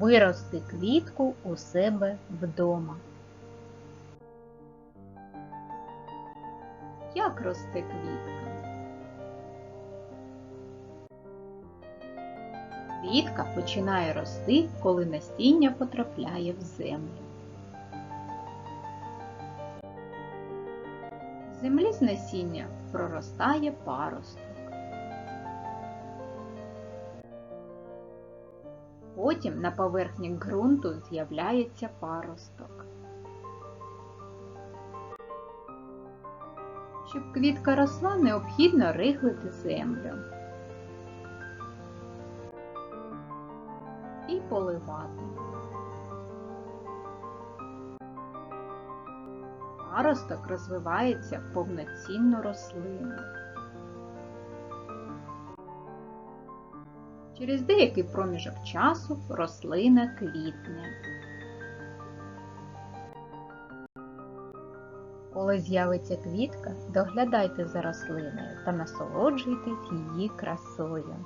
Вирости квітку у себе вдома. Як росте квітка? Квітка починає рости, коли насіння потрапляє в землю. З землі з насіння проростає паросток. Потім на поверхні ґрунту з'являється паросток. Щоб квітка росла, необхідно рихлити землю і поливати. Паросток розвивається в повноцінну рослину. Через деякий проміжок часу рослина квітне. Коли з'явиться квітка, доглядайте за рослиною та насолоджуйтесь її красою.